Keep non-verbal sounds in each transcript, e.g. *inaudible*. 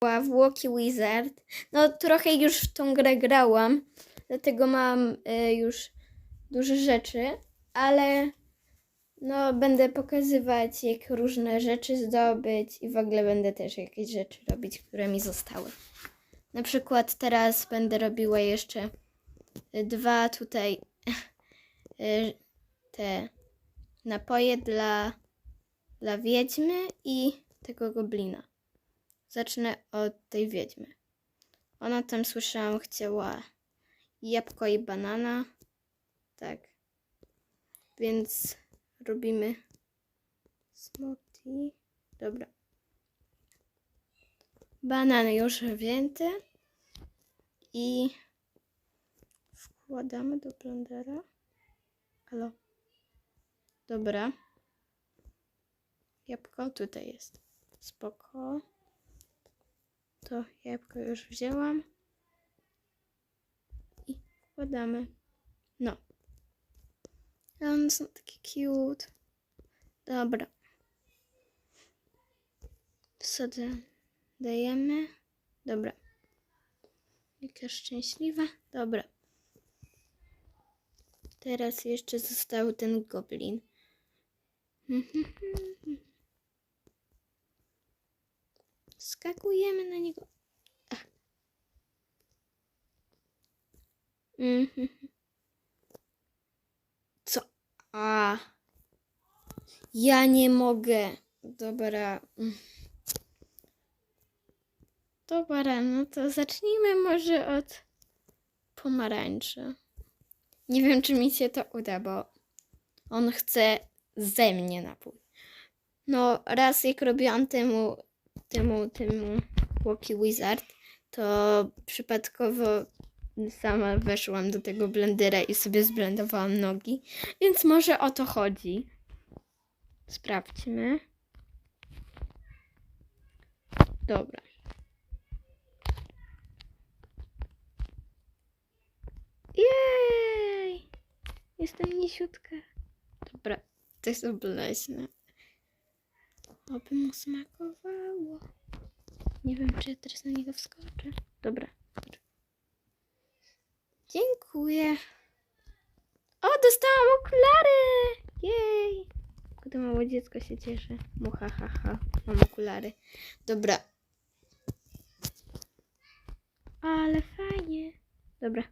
w Walkie Wizard. No trochę już w tą grę grałam, dlatego mam y, już dużo rzeczy, ale no będę pokazywać jak różne rzeczy zdobyć i w ogóle będę też jakieś rzeczy robić, które mi zostały. Na przykład teraz będę robiła jeszcze dwa tutaj y, *laughs* te napoje dla, dla wiedźmy i tego goblina. Zacznę od tej wiedźmy. Ona tam słyszałam chciała jabłko i banana. Tak. Więc robimy smoothie. Dobra. Banan już wzięty. I wkładamy do blendera. Halo. Dobra. Jabłko tutaj jest. Spoko. To jabłko już wzięłam. I wkładamy. No. One są takie cute. Dobra. Wsadzę. Dajemy. Dobra. Jaka szczęśliwa. Dobra. Teraz jeszcze został ten goblin. Skakujemy na niego. Mhm. Co? A. Ja nie mogę. Dobra. Mm. Dobra, no to zacznijmy może od pomarańczy. Nie wiem, czy mi się to uda, bo on chce ze mnie napój. No, raz jak robiłam temu, temu, temu Walkie Wizard, to przypadkowo sama weszłam do tego blendera i sobie zblendowałam nogi, więc może o to chodzi. Sprawdźmy. Dobra. Jej! Jestem niesiutka. Dobra, to jest obleśne. Oby mu smakowało. Nie wiem, czy ja teraz na niego wskoczę. Dobra. Dziękuję. O, dostałam okulary! Jej! To małe dziecko się cieszy. Mucha, ha, ha. Mam okulary. Dobra. Ale fajnie. Dobra.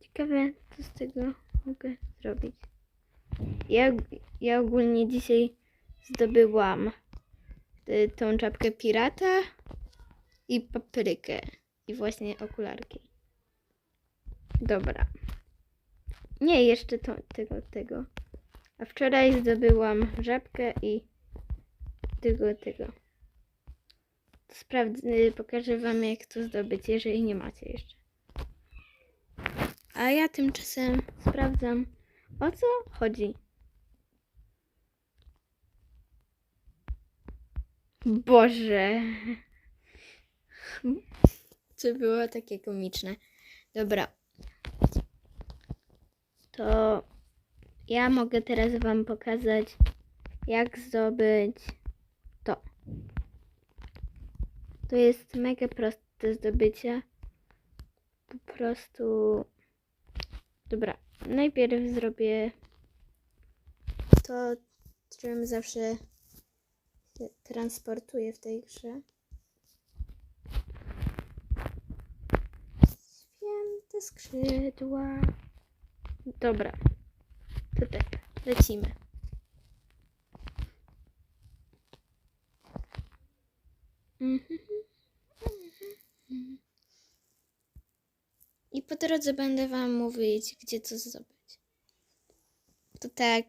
Ciekawe, co z tego mogę zrobić. Ja, ja ogólnie dzisiaj zdobyłam tą czapkę pirata i paprykę. I właśnie okularki. Dobra. Nie, jeszcze to, tego, tego. A wczoraj zdobyłam żabkę i tego, tego. Sprawdzę, pokażę wam jak to zdobyć, jeżeli nie macie jeszcze. A ja tymczasem sprawdzam, o co chodzi. Boże. To było takie komiczne. Dobra. To ja mogę teraz Wam pokazać, jak zdobyć to. To jest mega proste do zdobycia. Po prostu. Dobra. Najpierw zrobię to, czym zawsze się transportuję w tej grze. Święte skrzydła. Dobra. To tak, lecimy. Mhm. I po drodze będę Wam mówić, gdzie co zdobyć. To tak,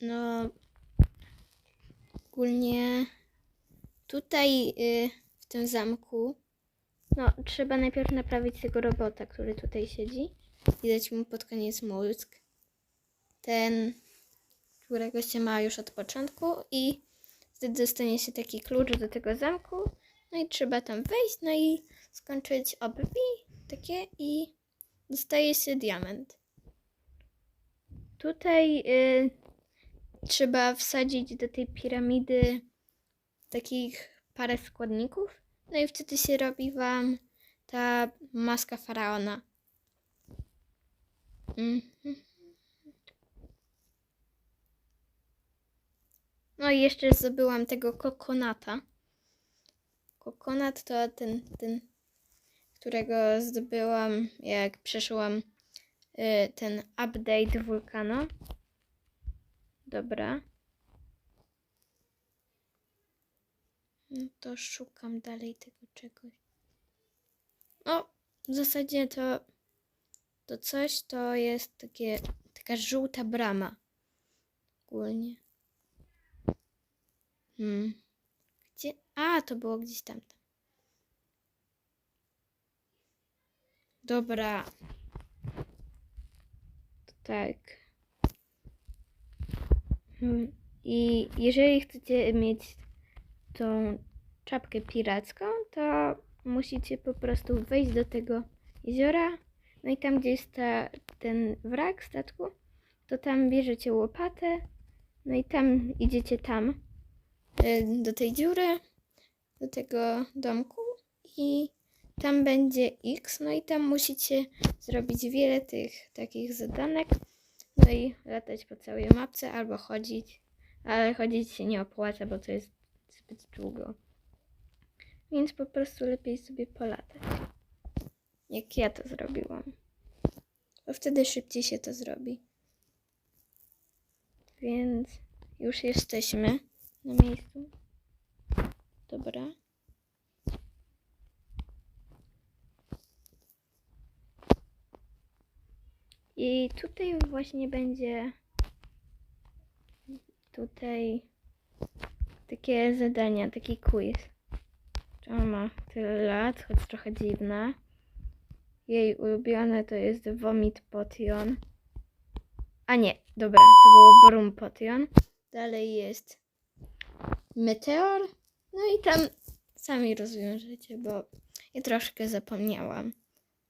no, ogólnie tutaj y, w tym zamku, no, trzeba najpierw naprawić tego robota, który tutaj siedzi i dać mu pod koniec mózg. Ten, którego się ma już od początku i wtedy dostanie się taki klucz do tego zamku. No i trzeba tam wejść, no i skończyć obwi takie i dostaje się diament. Tutaj y, trzeba wsadzić do tej piramidy takich parę składników No i wtedy się robi wam ta maska faraona. Mhm. No i jeszcze zdobyłam tego kokonata. Kokonat to ten, ten, którego zdobyłam jak przeszłam y, ten update wulkanu. Dobra. No to szukam dalej tego czegoś. O, w zasadzie to to coś to jest takie, taka żółta brama. Ogólnie. Hmm. Gdzie? A, to było gdzieś tam. Dobra. Tak. Hmm. I jeżeli chcecie mieć tą czapkę piracką, to musicie po prostu wejść do tego jeziora. No i tam, gdzie jest ta, ten wrak statku, to tam bierzecie łopatę. No i tam idziecie tam y, do tej dziury, do tego domku i tam będzie X. No i tam musicie zrobić wiele tych takich zadanek. No i latać po całej mapce albo chodzić. Ale chodzić się nie opłaca, bo to jest zbyt długo. Więc po prostu lepiej sobie polatać. Jak ja to zrobiłam. Bo wtedy szybciej się to zrobi. Więc już jesteśmy na miejscu. Dobra. I tutaj właśnie będzie tutaj takie zadania, taki quiz. Czy ma tyle lat, choć trochę dziwne. Jej ulubione to jest Vomit Potion. A nie, dobra, to było Brum Potion. Dalej jest Meteor. No i tam sami rozwiążecie, bo ja troszkę zapomniałam,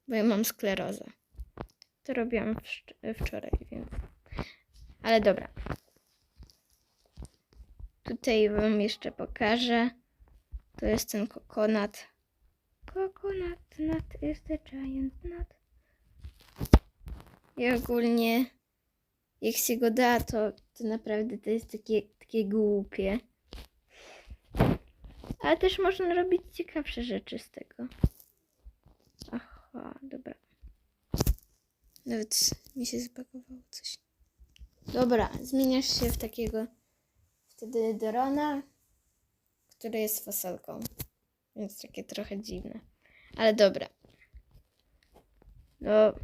bo ja mam sklerozę. To robiłam wcz- wczoraj, więc... Ale dobra. Tutaj wam jeszcze pokażę. To jest ten kokonat. Coconut nut is the giant nut. I ogólnie, jak się go da, to, to naprawdę to jest takie, takie głupie. Ale też można robić ciekawsze rzeczy z tego. Aha, dobra. Nawet mi się zbagowało coś. Dobra, zmieniasz się w takiego wtedy Dorona, który jest fasolką. Więc takie trochę dziwne. Ale dobra. No.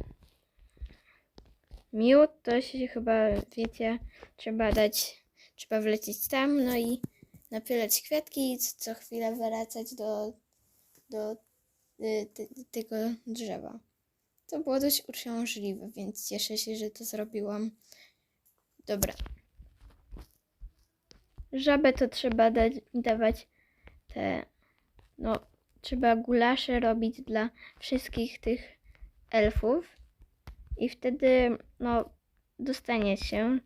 Miód to się chyba, wiecie, trzeba dać, trzeba wlecieć tam, no i napylać kwiatki i co chwilę wracać do, do y, tego drzewa. To było dość uciążliwe, więc cieszę się, że to zrobiłam. Dobra. Żabę to trzeba dać, dawać te, no, trzeba gulasze robić dla wszystkich tych elfów i wtedy, no, dostanie się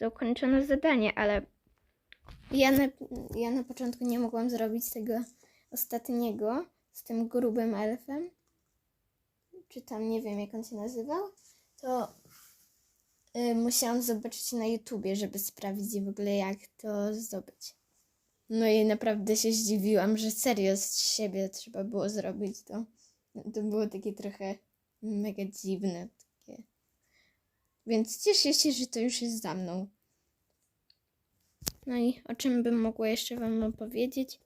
za ukończone zadanie, ale ja na, ja na początku nie mogłam zrobić tego ostatniego z tym grubym elfem, czy tam nie wiem jak on się nazywał, to y, musiałam zobaczyć na YouTubie, żeby sprawdzić w ogóle jak to zdobyć. No i naprawdę się zdziwiłam, że serio z siebie trzeba było zrobić to. To było takie trochę mega dziwne. Takie. Więc cieszę się, że to już jest za mną. No i o czym bym mogła jeszcze Wam opowiedzieć?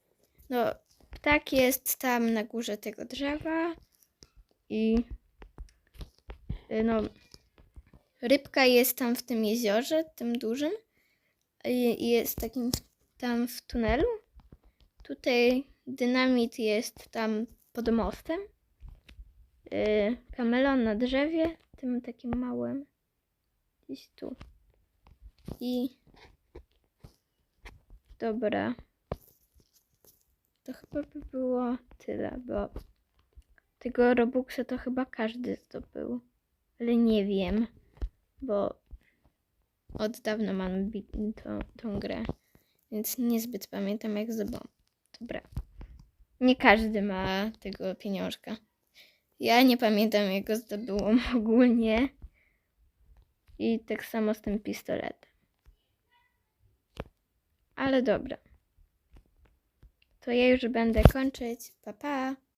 No, ptak jest tam na górze tego drzewa i y, no, rybka jest tam w tym jeziorze, tym dużym i jest takim tam w tunelu. Tutaj dynamit jest tam pod mostem. Yy, kamelon na drzewie, tym takim małym. Gdzieś tu. I dobra. To chyba by było tyle, bo tego Robuxa to chyba każdy zdobył. Ale nie wiem, bo od dawna mam tą, tą grę. Więc niezbyt pamiętam jak zdobyłam. Dobra. Nie każdy ma tego pieniążka. Ja nie pamiętam, jak go zdobyłam *laughs* ogólnie. I tak samo z tym pistoletem. Ale dobra. To ja już będę kończyć. Pa, pa.